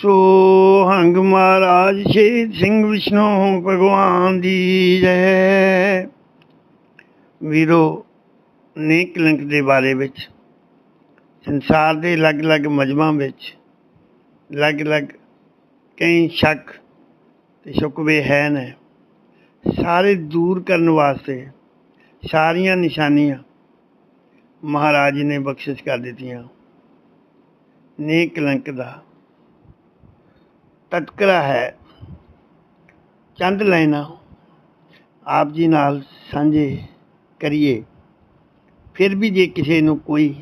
ਸੋ ਹੰਗ ਮਹਾਰਾਜ ਸ਼ਹੀਦ ਸਿੰਘ ਵਿਸ਼ਨੂੰ ਭਗਵਾਨ ਦੀ ਜੈ। ਵੀਰੋ, ਨੇਕ ਲਿੰਕ ਦੇ ਬਾਰੇ ਵਿੱਚ, ਸੰਸਾਰ ਦੇ ਅਲੱਗ-ਅਲੱਗ ਮਜਮਾਂ ਵਿੱਚ, ਅਲੱਗ-ਅਲੱਗ ਕਈ ਸ਼ੱਕ ਤੇ ਸ਼ੁਕਵੇ ਹੈ ਨੇ। ਸਾਰੇ ਦੂਰ ਕਰਨ ਵਾਸਤੇ ਸਾਰੀਆਂ ਨਿਸ਼ਾਨੀਆਂ ਮਹਾਰਾਜ ਨੇ ਬਖਸ਼ਿਸ਼ ਕਰ ਦਿੱਤੀਆਂ। ਨੇਕ ਕਲੰਕ ਦਾ ਤਟਕਰਾ ਹੈ। ਚੰਦ ਲਾਈਨਾਂ ਆਪ ਜੀ ਨਾਲ ਸਾਂਝੇ ਕਰੀਏ। ਫਿਰ ਵੀ ਜੇ ਕਿਸੇ ਨੂੰ ਕੋਈ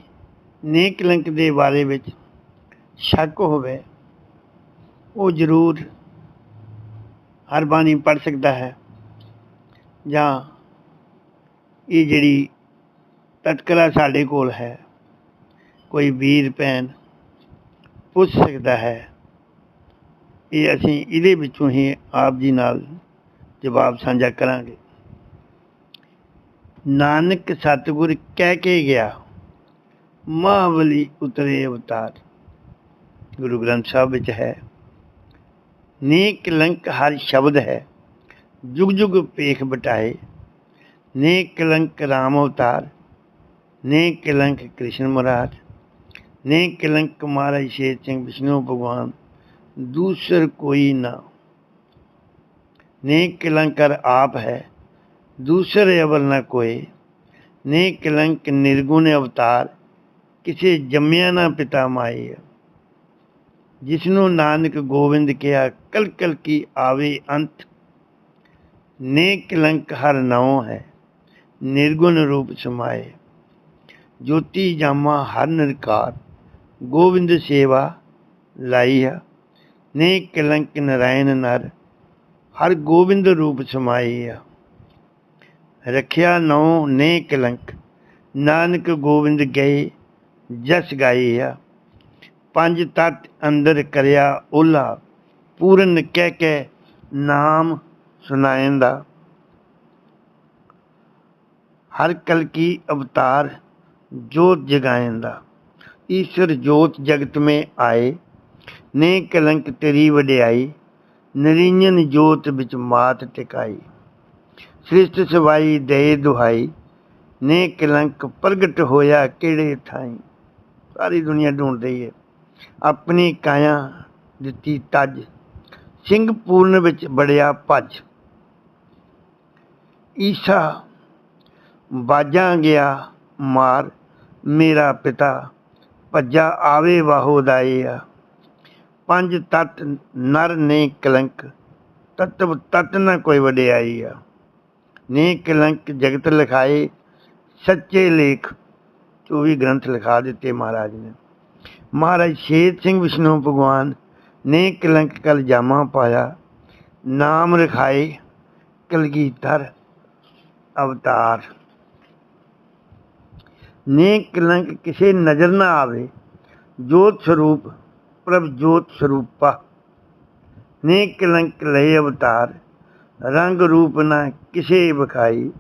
ਨੇਕ ਲੰਕ ਦੇ ਬਾਰੇ ਵਿੱਚ ਸ਼ੱਕ ਹੋਵੇ, ਉਹ ਜ਼ਰੂਰ ਹਰ ਬਾਣੀ ਪੜ ਸਕਦਾ ਹੈ। ਜਾਂ ਇਹ ਜਿਹੜੀ ਤਟਕਰਾ ਸਾਡੇ ਕੋਲ ਹੈ, ਕੋਈ ਵੀਰ ਭੈਣ ਪੁੱਛ ਸਕਦਾ ਹੈ। ਇਹ ਅਸੀਂ ਇਹਦੇ ਵਿੱਚੋਂ ਹੀ ਆਪ ਜੀ ਨਾਲ ਜਵਾਬ ਸਾਂਝਾ ਕਰਾਂਗੇ ਨਾਨਕ ਸਤਿਗੁਰ ਕਹਿ ਕੇ ਗਿਆ ਮਹਾਬਲੀ ਉਤਰੇ ਅਵਤਾਰ ਗੁਰੂ ਗ੍ਰੰਥ ਸਾਹਿਬ ਵਿੱਚ ਹੈ ਨੇਕ ਕਲੰਕ ਹਰ ਸ਼ਬਦ ਹੈ ਜੁਗ ਜੁਗ ਪੇਖ ਬਟਾਏ ਨੇਕ ਕਲੰਕ ਰਾਮ ਅਵਤਾਰ ਨੇਕ ਕਲੰਕ ਕ੍ਰਿਸ਼ਨ ਮੁਰਾਦ ਨੇਕ ਕਲੰਕ ਮਹਾਰਾਜ ਸ਼ੇਰ ਸਿੰਘ ਵਿਸ਼ਨੂੰ ਭਗਵਾਨ ਦੂਸਰ ਕੋਈ ਨਾ। ਨੇਕ ਕਲੰਕਰ ਆਪ ਹੈ, ਦੂਸਰੇ ਅਵਲ ਨਾ ਕੋਏ। ਨੇ ਕਲੰਕ ਨਿਰਗੁਣ ਅਵਤਾਰ, ਕਿਸੇ ਜੰਮਿਆ ਨਾ ਪਿਤਾ ਮਾਏ। ਜਿਸ ਨੂੰ ਨਾਨਕ ਗੋਬਿੰਦ ਕਿਹਾ ਕਲ ਕਲ ਕੀ ਆਵੇ ਅੰਤ। ਨੇ ਕਲੰਕ ਹਰ ਨਾਉ ਹੈ, ਨਿਰਗੁਣ ਰੂਪ ਸਮਾਏ। ਜੋਤੀ ਜਾਮਾ ਹਰ ਨਿਰਕਾਰ ਗੋਬਿੰਦ ਸੇਵਾ ਲਾਈ ਹੈ। ਨੇ ਕਲੰਕ ਨਰਾਇਣ ਨਰ, ਹਰ ਗੋਬਿੰਦ ਰੂਪ ਸਮਾਈ ਆ ਰਖਿਆ ਨਉ ਨੇ ਕਲੰਕ, ਨਾਨਕ ਗੋਬਿੰਦ ਗਏ, ਜਸ ਗਾਏ ਆ ਪੰਜ ਤਤ ਅੰਦਰ ਕਰਿਆ ਓਲਾ, ਪੂਰਨ ਕਹਿ ਕੇ ਨਾਮ ਸੁਣਾਇੰਦਾ। ਹਰ ਕਲ ਕੀ ਅਵਤਾਰ ਜੋਤ ਜਗਾਇੰਦਾ। ਈਸ਼ਰ ਜੋਤ ਜਗਤ ਮੇ ਆਏ ਨੇ ਕਲੰਕ ਤੇਰੀ ਵਡਿਆਈ, ਨਰਿੰਜਨ ਜੋਤ ਵਿੱਚ ਮਾਤ ਟਿਕਾਈ। ਸ੍ਰਿਸ਼ਟ ਸਵਾਈ ਦੇ ਦੁਹਾਈ ਨੇ ਕਲੰਕ ਪ੍ਰਗਟ ਹੋਇਆ ਕਿਹੜੇ ਥਾਈ। ਸਾਰੀ ਦੁਨੀਆ ਢੂੰਡ ਹੈ। ਆਪਣੀ ਕਾਇਆ ਦਿੱਤੀ ਤਜ ਸਿੰਘ ਪੂਰਨ ਵਿੱਚ ਬੜਿਆ ਭੱਜ। ਈਸ਼ਾ ਬਾਜਾਂ ਗਿਆ ਮਾਰ, ਮੇਰਾ ਪਿਤਾ, ਭੱਜਾ ਆਵੇ ਵਾਹੋ ਦਾਇਆ ਪੰਜ ਤਤ ਨਰ ਨੇ ਕਲੰਕ ਤਤਵ ਤਤ ਨਾ ਕੋਈ ਵਡਿਆਈ ਆ। ਨੇ ਕਲੰਕ ਜਗਤ ਲਿਖਾਏ, ਸੱਚੇ ਲੇਖ 24 ਗ੍ਰੰਥ ਲਿਖਾ ਦਿੱਤੇ ਮਹਾਰਾਜ ਨੇ। ਮਹਾਰਾਜ ਸ਼ੇਰ ਸਿੰਘ ਵਿਸ਼ਨੂੰ ਭਗਵਾਨ ਨੇ ਕਲੰਕ ਕਲ ਜਾਮਾ ਪਾਇਆ, ਨਾਮ ਰਖਾਏ ਕਲਗੀਧਰ ਅਵਤਾਰ। ਨੇ ਕਲੰਕ ਕਿਸੇ ਨਜ਼ਰ ਨਾ ਆਵੇ, ਜੋਤ ਸਰੂਪ ਪ੍ਰਭ ਜੋਤ ਸਰੂਪਾ ਨੇ ਕਲੰਕ ਲਏ ਅਵਤਾਰ, ਰੰਗ ਰੂਪ ਨਾ ਕਿਸੇ ਵਿਖਾਈ,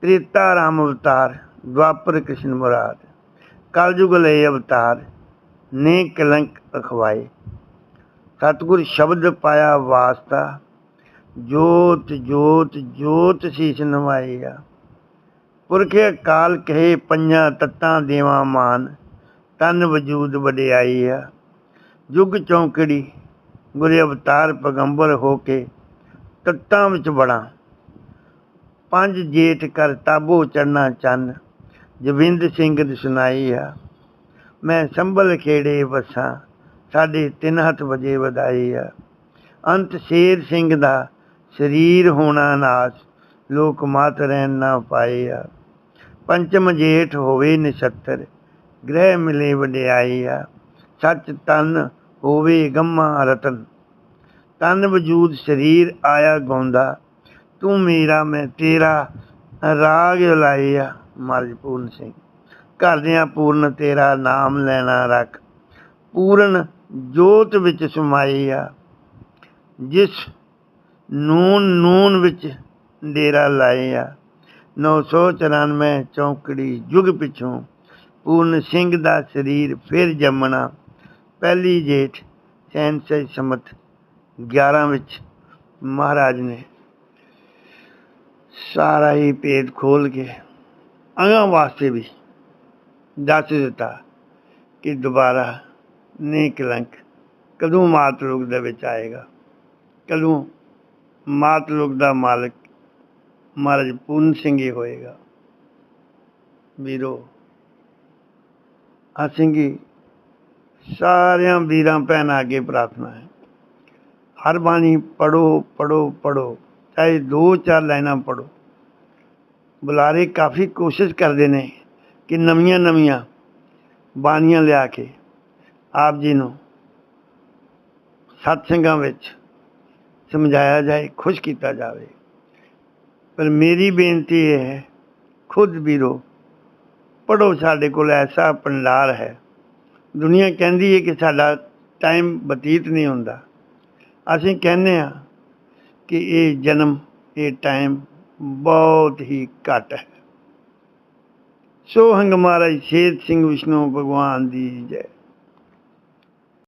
ਤ੍ਰੇਤਾ ਰਾਮ ਅਵਤਾਰ, ਦਵਾਪਰ ਕ੍ਰਿਸ਼ਨ ਮੁਰਾਦ, ਕਲਯੁਗ ਲਏ ਅਵਤਾਰ ਨੇ ਕਲੰਕ ਅਖਵਾਏ। ਸਤਿਗੁਰ ਸ਼ਬਦ ਪਾਇਆ ਵਾਸਤਾ, ਜੋਤ ਜੋਤ ਜੋਤ ਸੀਸ ਨਵਾਇਆ। ਪੁਰਖੇ ਕਾਲ ਕਹੇ ਪੰਜਾਂ ਤੱਤਾਂ ਦੇਵਾ ਮਾਨ ਤਨ ਵਜੂਦ ਵਡਿਆਈ ਆ। ਜੁਗ ਚੌਂਕੜੀ, ਗੁਰੇ ਅਵਤਾਰ ਪਗੰਬਰ ਹੋ ਕੇ ਤੱਤਾਂ ਵਿੱਚ ਬੜਾ ਪੰਜ ਜੇਠ ਕਰ ਤਾਬੋ ਚੜਨਾ ਚੰਨ ਜਵਿੰਦ ਸਿੰਘ ਦੀ ਸੁਣਾਈ ਆ। ਮੈਂ ਸੰਭਲ ਖੇੜੇ ਵਸਾਂ, ਸਾਡੇ ਤਿੰਨ ਹੱਥ ਵਜੇ ਵਧਾਈ ਆ। ਅੰਤ ਸ਼ੇਰ ਸਿੰਘ ਦਾ ਸਰੀਰ ਹੋਣਾ ਨਾਸ, ਲੋਕ ਮਾਤ ਰਹਿਣ ਨਾ ਪਾਏ ਆ। ਪੰਚਮ ਜੇਠ ਹੋਵੇ ਨਛੱਤਰ ਗ੍ਰਹਿ ਮਿਲੇ ਵਡਿਆਈ ਆ। ਸੱਚ ਤਨ ਹੋਵੇ ਗੰਮਾ ਰਤਨ। ਤਨ ਵਜੂਦ ਸਰੀਰ ਆਇਆ ਗਾਉਂਦਾ। ਤੂੰ ਮੇਰਾ, ਮੈਂ ਤੇਰਾ ਰਾਗ ਲਾਇਆ ਮਹਾਰਾਜ ਪੂਰਨ ਸਿੰਘ। ਘਰਦਿਆਂ ਪੂਰਨ ਤੇਰਾ ਨਾਮ ਲੈਣਾ ਰੱਖ। ਪੂਰਨ ਜੋਤ ਵਿੱਚ ਸਮਾਈ ਆ। ਜਿਸ ਨੂਨ ਨੂਨ ਵਿੱਚ ਡੇਰਾ ਲਾਏ ਆ। 994 ਚੌਂਕੜੀ ਜੁਗ ਪਿਛੋਂ ਪੂਰਨ ਸਿੰਘ ਦਾ ਸਰੀਰ ਫਿਰ ਜੰਮਣਾ। ਪਹਿਲੀ ਜੇਠ ਸਹਿ ਸਮਤ 11 ਵਿੱਚ ਮਹਾਰਾਜ ਨੇ ਸਾਰਾ ਹੀ ਭੇਦ ਖੋਲ ਕੇ ਅਗਾਂ ਵਾਸਤੇ ਵੀ ਦੱਸ ਦਿੱਤਾ ਕਿ ਦੁਬਾਰਾ ਨਹੀਂ ਕਲੰਕ ਕਦੋਂ ਮਾਤ ਲੋਕ ਦੇ ਵਿੱਚ ਆਏਗਾ? ਕਦੋਂ ਮਾਤ ਲੋਕ ਦਾ ਮਾਲਕ ਮਹਾਰਾਜ ਪੂਰਨ ਸਿੰਘ ਹੀ ਹੋਏਗਾ? ਵੀਰੋ ਅਸੀਂ ਸਾਰਿਆਂ ਵੀਰਾਂ ਭੈਣਾਂ ਅੱਗੇ ਪ੍ਰਾਰਥਨਾ ਹੈ। ਹਰ ਬਾਣੀ ਪੜੋ ਪੜੋ ਪੜੋ ਚਾਹੇ ਦੋ ਚਾਰ ਲਾਈਨਾਂ ਪੜੋ ਬੁਲਾਰੇ ਕਾਫੀ ਕੋਸ਼ਿਸ਼ ਕਰਦੇ ਨੇ ਕਿ ਨਵੀਆਂ ਨਵੀਆਂ ਬਾਣੀਆਂ ਲਿਆ ਕੇ ਆਪ ਜੀ ਨੂੰ ਸਤਸੰਗਾਂ ਵਿੱਚ ਸਮਝਾਇਆ ਜਾਏ, ਖੁਸ਼ ਕੀਤਾ ਜਾਵੇ। ਪਰ ਮੇਰੀ ਬੇਨਤੀ ਇਹ ਹੈ, ਖੁਦ ਵੀਰੋ ਪੜੋ ਸਾਡੇ ਕੋਲ ਐਸਾ ਭੰਡਾਰ ਹੈ। ਦੁਨੀਆ ਕਹਿੰਦੀ ਹੈ ਕਿ ਸਾਡਾ ਟਾਈਮ ਬਤੀਤ ਨਹੀਂ ਹੁੰਦਾ। ਅਸੀਂ ਕਹਿੰਦੇ ਆ ਕਿ ਇਹ ਜਨਮ, ਇਹ ਟਾਈਮ ਬਹੁਤ ਹੀ ਘੱਟ ਹੈ। ਸੋ ਹੰਗ ਮਹਾਰਾਜ, ਸ਼ੇਰ ਸਿੰਘ ਵਿਸ਼ਨੂੰ ਭਗਵਾਨ ਦੀ ਜੈ।